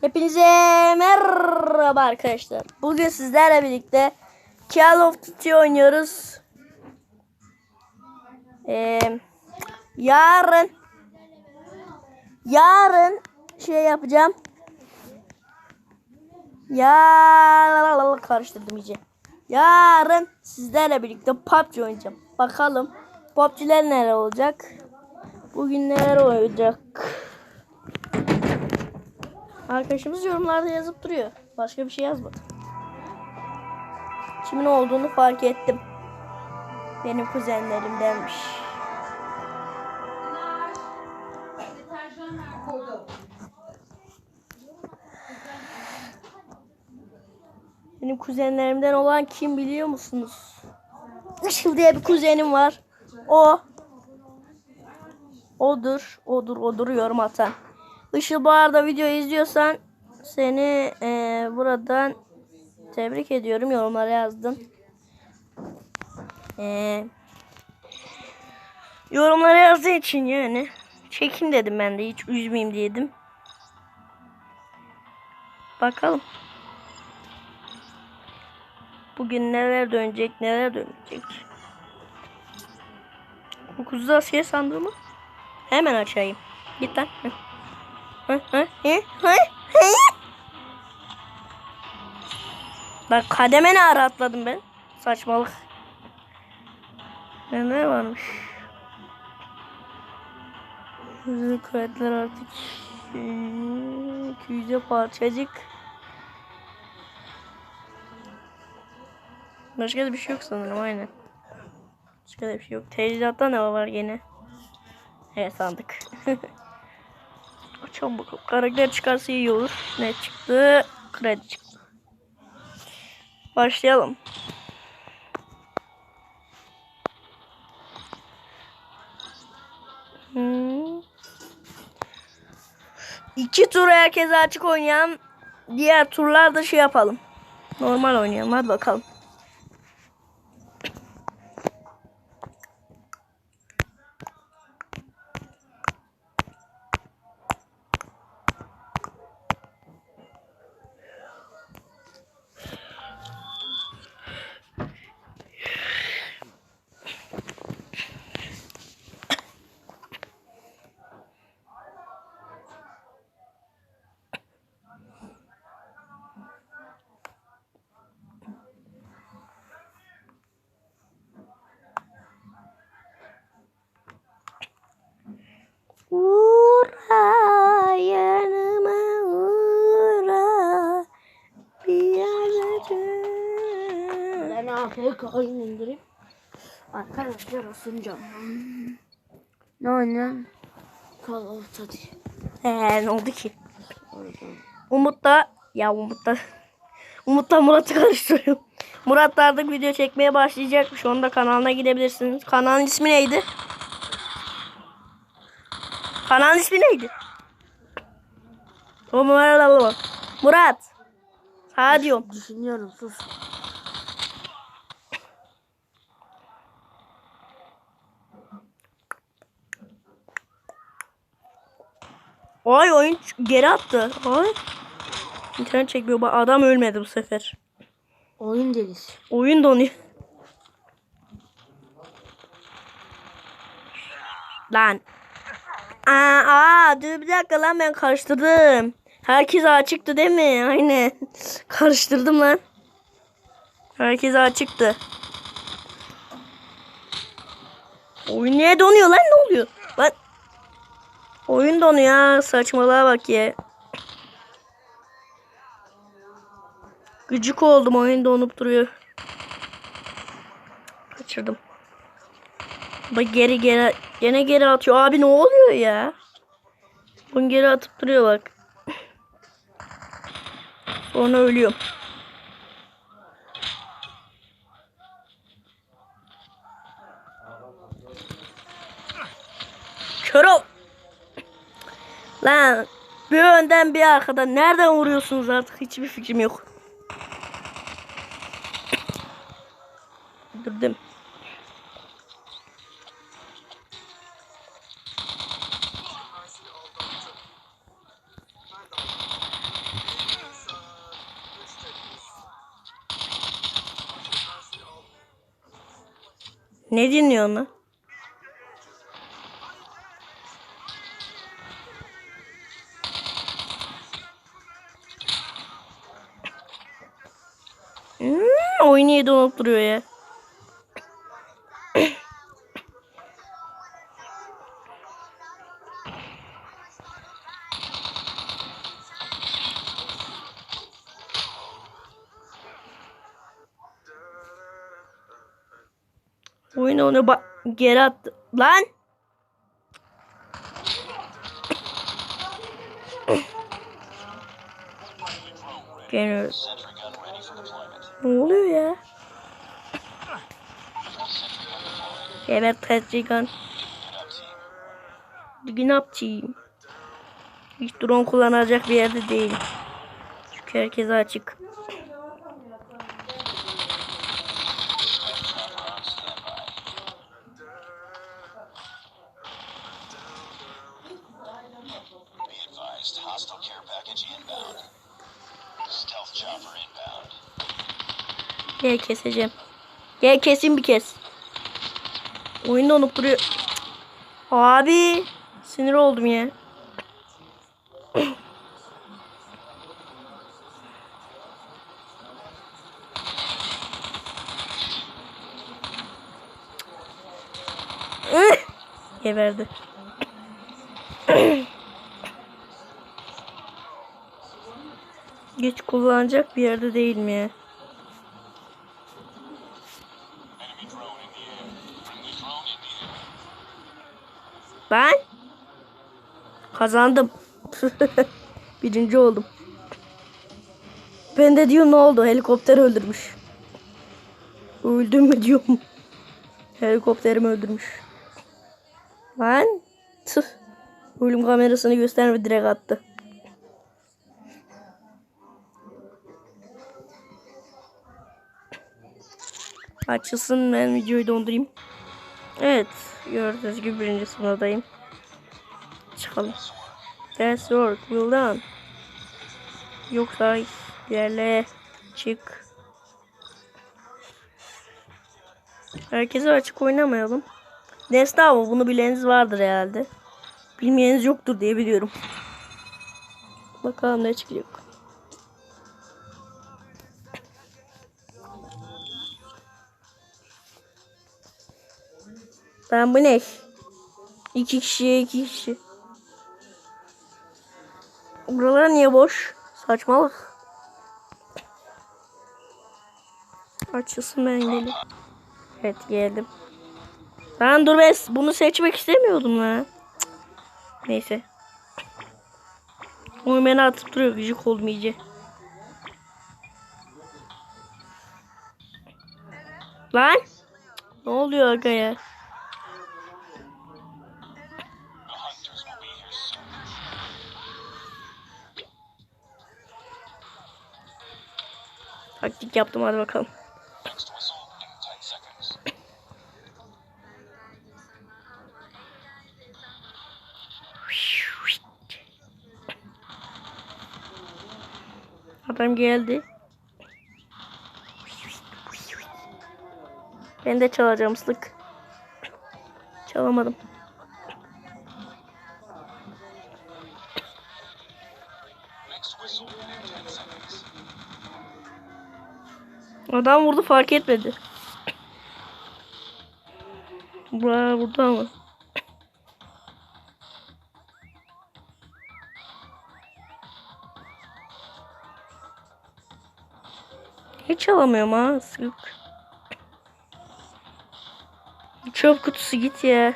Hepinize merhaba arkadaşlar. Bugün sizlerle birlikte Call of Duty oynuyoruz. Ee, yarın yarın şey yapacağım. Ya karıştırdım iyice. Yarın sizlerle birlikte PUBG oynayacağım. Bakalım PUBG'ler neler olacak? Bugün neler olacak? Arkadaşımız yorumlarda yazıp duruyor. Başka bir şey yazmadı. Kimin olduğunu fark ettim. Benim kuzenlerimdenmiş. Benim kuzenlerimden olan kim biliyor musunuz? Işıl diye bir kuzenim var. O. Odur, odur, odur yorum atan. Işıl arada video izliyorsan seni eee, buradan tebrik ediyorum. Yorumlara yazdın. Eee yorumlara yazdığı için yani çekin dedim ben de hiç üzmeyeyim diyedim. Bakalım. Bugün neler dönecek neler dönecek. Bu kuzu asker sandığımı hemen açayım. Git lan. Bak kademe ne ara atladım ben. Saçmalık. Ne, ne varmış? Hızlı kuvvetler artık. Küze parçacık. Başka da bir şey yok sanırım aynen. Başka da bir şey yok. Tecridatta ne var gene? Evet sandık. Açalım bakalım. Karakter çıkarsa iyi olur. Ne çıktı? Kredi çıktı. Başlayalım. Hmm. İki tur herkese açık oynayan diğer turlarda şey yapalım. Normal oynayalım. Hadi bakalım. Ben AFK oyun indireyim. Arkadaşlar ısınacağım. Ne oynuyorsun? Call of Duty. He ne oldu ki? Umut da ya Umut da Umut'la Murat'ı karıştırıyorum. Murat da artık video çekmeye başlayacakmış. Onun da kanalına gidebilirsiniz. Kanalın ismi neydi? Kanalın ismi neydi? O Murat. Murat. Ha diyorum. Düşünüyorum sus. Ay oyun geri attı. Ay. İnternet çekmiyor. Bak adam ölmedi bu sefer. Oyun delisi. Oyun donuyor. Lan. Aa, aa dur bir dakika lan ben karıştırdım. Herkes açıktı değil mi? Aynen. Karıştırdım lan. Herkes açıktı. Oyun niye donuyor lan ne oluyor? Oyun donuyor ha. Saçmalığa bak ya. Gıcık oldum oyun donup duruyor. Kaçırdım. Bak geri geri gene geri atıyor. Abi ne oluyor ya? Bunu geri atıp duruyor bak. Sonra ölüyorum. Kör ol. Lan bir önden bir arkadan nereden vuruyorsunuz artık hiçbir fikrim yok. Durdum. Ne dinliyor onu? Hmm, oyunu yedi donup duruyor ya. Oyun onu bak geri attı. Lan! Geliyoruz. Ne oluyor ya? Evet Petrigan. Bugün yapayım? Hiç drone kullanacak bir yerde değil. Çünkü herkese açık. Hostile care package inbound. Stealth chopper inbound. Gel keseceğim. Gel kesin bir kes. Oyun donup duruyor. Abi sinir oldum ya. Geberdi. Geç kullanacak bir yerde değil mi ya? Kazandım. Birinci oldum. Ben de diyorum ne oldu? Helikopter öldürmüş. Öldüm mü diyorum. Helikopterimi öldürmüş. Lan. Tüh. Ölüm kamerasını gösterme direkt attı. Açılsın ben videoyu dondurayım. Evet. Gördüğünüz gibi birinci sınavdayım. Çıkalım. That's work. Well done. Yoksa yerle çık. Herkese açık oynamayalım. Ama bunu bileniniz vardır herhalde. Bilmeyeniz yoktur diye biliyorum. Bakalım ne çıkacak. Ben bu ne? İki kişiye iki kişi. Buralar niye boş? Saçmalık. Açılsın ben geleyim. Evet geldim. Ben dur ben bunu seçmek istemiyordum. Cık. Neyse. Oyun beni atıp duruyor. Gıcık oldum iyice. Lan. Ne oluyor aga ya? Taktik yaptım hadi bakalım. Next whistle in 10 seconds. Adam geldi. Ben de çalacağım ıslık. Çalamadım. Adam vurdu fark etmedi. Bura burada mı? Hiç alamıyorum ha sık. Çöp kutusu git ya.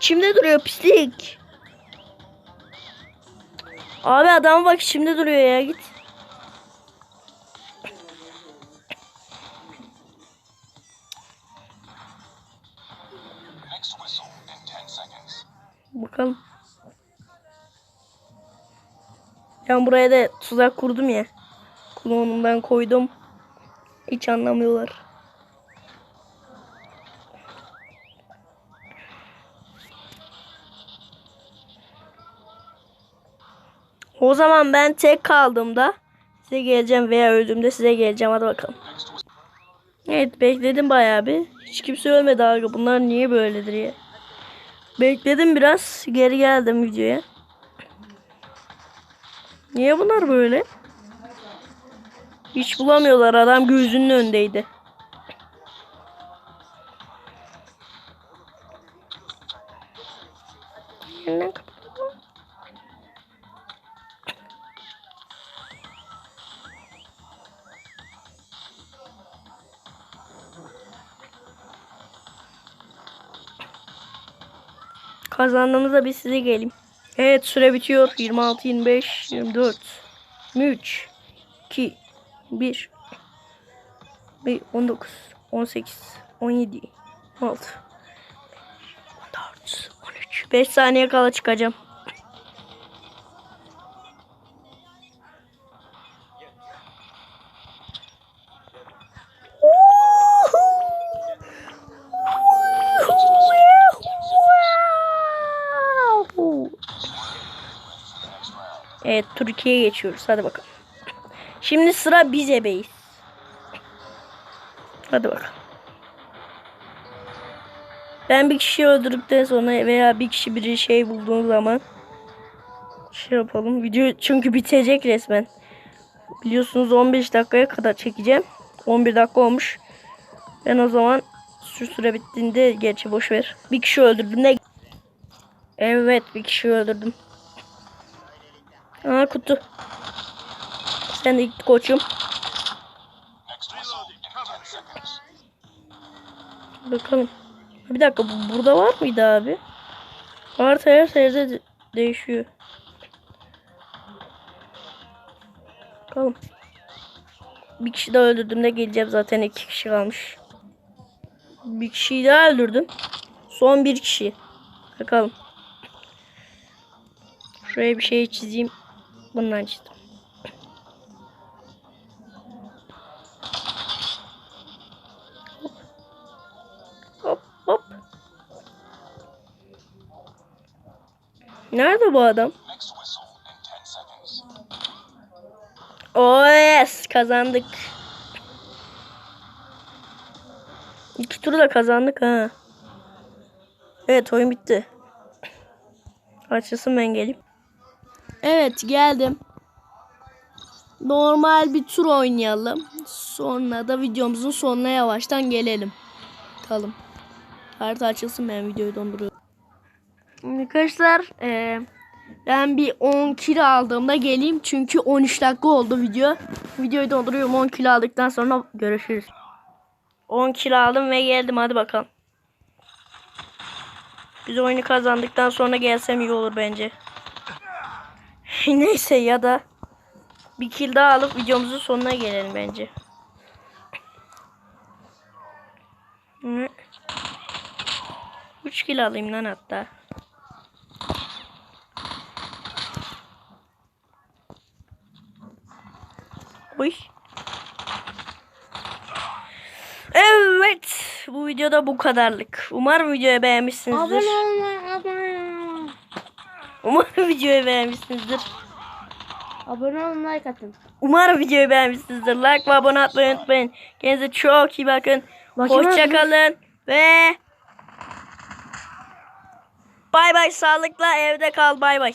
İçimde duruyor pislik. Abi adam bak içimde duruyor ya git. Next whistle in 10 seconds. Bakalım. Ben buraya da tuzak kurdum ya. Klonumdan koydum. Hiç anlamıyorlar. O zaman ben tek kaldığımda size geleceğim veya öldüğümde size geleceğim. Hadi bakalım. Evet bekledim bayağı bir. Hiç kimse ölmedi abi. Bunlar niye böyledir ya? Bekledim biraz. Geri geldim videoya. Niye bunlar böyle? Hiç bulamıyorlar. Adam gözünün önündeydi. Kazandığımızda biz size geleyim. Evet süre bitiyor. 26, 25, 24, 23, 2, 1, 1 19, 18, 17, 16, 14, 13. 5 saniye kala çıkacağım. Evet Türkiye'ye geçiyoruz. Hadi bakalım. Şimdi sıra biz ebeyiz. Hadi bakalım. Ben bir kişiyi öldürdükten sonra veya bir kişi bir şey bulduğun zaman şey yapalım. Video çünkü bitecek resmen. Biliyorsunuz 15 dakikaya kadar çekeceğim. 11 dakika olmuş. Ben o zaman şu süre bittiğinde gerçi boş ver. Bir kişi öldürdüm de. Evet bir kişi öldürdüm. Aa kutu. Sen de git koçum. Next whistle in 10 seconds. Bakalım. Bir dakika bu burada var mıydı abi? Harita her de- değişiyor. Bakalım. Bir kişi daha öldürdüm de geleceğim zaten iki kişi kalmış. Bir kişiyi daha öldürdüm. Son bir kişi. Bakalım. Şuraya bir şey çizeyim. Bundan çizdim. Hop hop. Nerede bu adam? Next whistle in 10 seconds. Oh yes kazandık. İki turu da kazandık ha. Evet oyun bitti. Açılsın ben geleyim. Evet geldim. Normal bir tur oynayalım. Sonra da videomuzun sonuna yavaştan gelelim. Bakalım. Harita açılsın ben videoyu donduruyorum. Arkadaşlar eee ben bir 10 kilo aldığımda geleyim. Çünkü 13 dakika oldu video. Videoyu donduruyorum 10 kilo aldıktan sonra görüşürüz. 10 kilo aldım ve geldim hadi bakalım. Biz oyunu kazandıktan sonra gelsem iyi olur bence. Neyse ya da bir kill daha alıp videomuzun sonuna gelelim bence. Hı. 3 kill alayım lan hatta. Uy. Evet. Bu videoda bu kadarlık. Umarım videoyu beğenmişsinizdir. Abone olmayı, abone. Umarım videoyu beğenmişsinizdir. Abone olun, like atın. Umarım videoyu beğenmişsinizdir. Like ve abone olmayı unutmayın. Kendinize çok iyi bakın. Hoşçakalın ve bay bay sağlıkla evde kal bay bay.